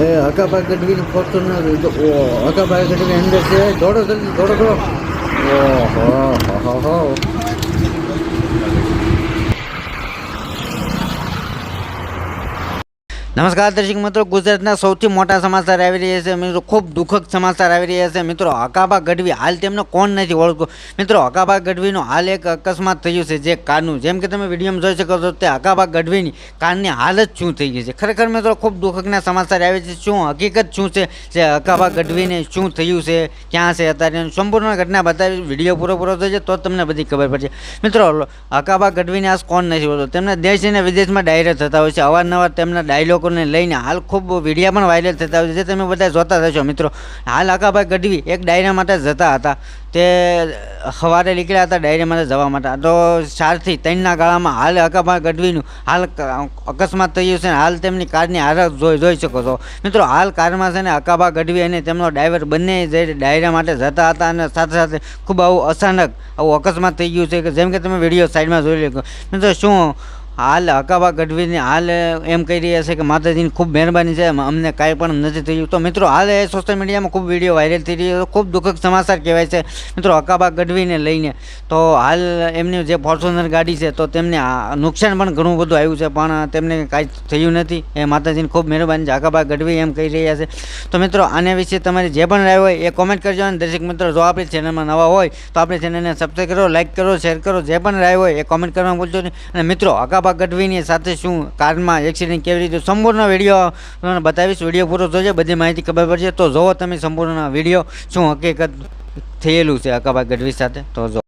એ Hakabhai ગઢવીની Fortuner Hakabhai Gadhvi અંદર છે. દોડો જલ્દી, દોડો દોડો. ઓહો હો હો. નમસ્કાર દર્શક મિત્રો, ગુજરાતના સૌથી મોટા સમાચાર આવી રહ્યા છે. મિત્રો, ખૂબ દુઃખદ સમાચાર આવી રહ્યા છે. મિત્રો હકાબા ગઢવી હાલ તેમને કોણ નથી ઓળખતું. મિત્રો હકાબા ગઢવીનો હાલ એક અકસ્માત થયું છે જે કારનું જેમ કે તમે વિડીયોમાં જોઈ શકો છો તે હકાબા ગઢવીની કારની હાલત શું થઈ ગઈ છે. ખરેખર મિત્રો, ખૂબ દુઃખદના સમાચાર આવે છે. શું હકીકત શું છે જે હકાબા ગઢવીને શું થયું છે, ક્યાં છે અત્યારે? સંપૂર્ણ ઘટના બતાવી વીડિયો પૂરો પૂરો થશે તો તમને બધી ખબર પડશે. મિત્રો હકાબા ગઢવીને આજ કોણ નથી હોતો તેમના દેશ અને વિદેશમાં ડાયરેક્ટ થતા હોય છે. અવારનવાર તેમના ડાયલોગોને લઈને હાલ ખૂબ વિડીયા પણ વાયરલ થતા હોય છે તમે બધા જોતા થશો મિત્રો. હાલ આકાભાઈ ગઢવી એક ડાયરા માટે જતા હતા. તે સવારે નીકળ્યા હતા ડાયરા માટે જવા માટે. તો ચારથી ત્રણના ગાળામાં હાલ હકાભાઈ ગઢવીનું હાલ અકસ્માત થયું છે હાલ તેમની કારની હાલત જોઈ જોઈ શકો છો. મિત્રો, હાલ કારમાં છે ને અકાભા ગઢવી અને તેમનો ડ્રાઈવર બંને જે ડાયરા માટે જતા હતા અને સાથે સાથે ખૂબ આવું અચાનક આવું અકસ્માત થઈ ગયું છે કે જેમ કે તમે વીડિયો સાઈડમાં જોઈ લો મિત્રો, શું હાલ હકાબા ગઢવીને હાલ એમ કહી રહ્યા છે કે માતાજીની ખૂબ મહેરબાની છે. અમને કાંઈ પણ નથી થયું. તો મિત્રો, હાલ એ સોશિયલ મીડિયામાં ખૂબ વીડિયો વાયરલ થઈ રહ્યો ખૂબ દુઃખદ સમાચાર કહેવાય છે. મિત્રો હકાબા ગઢવીને લઈને તો હાલ એમની જે ફોર્ચ્યુનર ગાડી છે, તો તેમને નુકસાન પણ ઘણું બધું આવ્યું છે, પણ તેમને કાંઈ થયું નથી. એ માતાજીની ખૂબ મહેરબાની છે. હકાબા ગઢવી એમ કહી રહ્યા છે. તો મિત્રો, આના વિશે તમારી જે પણ રાય હોય એ કોમેન્ટ કરજો અને દર્શક મિત્રો, જો આપણી ચેનલમાં નવા હોય, તો આપણી ચેનલને સબસ્ક્રાઈબ કરો લાઇક કરો શેર કરો. જે પણ રાય હોય એ કોમેન્ટ કરવા ભૂલજો નહીં. અને મિત્રો હકાબા ગઢવીની સાથે શું કારમાં એક્સિડન્ટ કેવી રીતે? સંપૂર્ણ વીડિયો તમને બતાવીશ. વીડિયો પૂરો થશે બધી માહિતી ખબર પડશે. તો જોવો તમે સંપૂર્ણ વીડિયો શું હકીકત થયેલું છે હકાબા ગઢવી સાથે? તો જો.